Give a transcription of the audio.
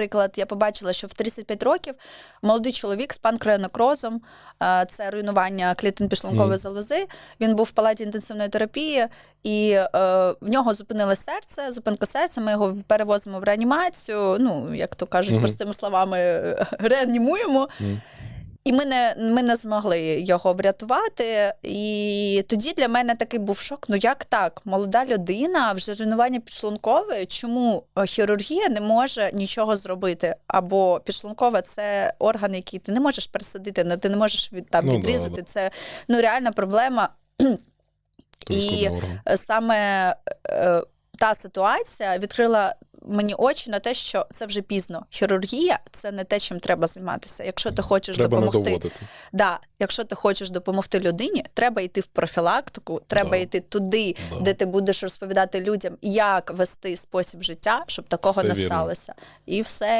Наприклад, я побачила, що в 35 років молодий чоловік з панкреонекрозом, це руйнування клітин підшлункової mm. залози. Він був в палаті інтенсивної терапії, і е, в нього зупинили серце, зупинка серця. Ми його перевозимо в реанімацію. Ну, як то кажуть, Мгм. простими словами, е, реанімуємо. Мгм. І ми не, ми не змогли його врятувати. І тоді для мене такий був шок. Ну як так? Молода людина, вже руйнування підшлункової, чому е, хірургія не може нічого зробити? Або підшлункова це орган, який ти не можеш пересадити, ти не можеш від, там, Ну, да, відрізати. да. Це ну, реальна проблема. І- Саме е, та ситуація відкрила мені очі на те, що це вже пізно. Хірургія це не те, чим треба займатися. Якщо ти хочеш Треба допомогти. Да, якщо ти хочеш допомогти людині, треба йти в профілактику, треба Да. йти туди, Да. де ти будеш розповідати людям, як вести спосіб життя, щоб такого Все не вірно. сталося. І все.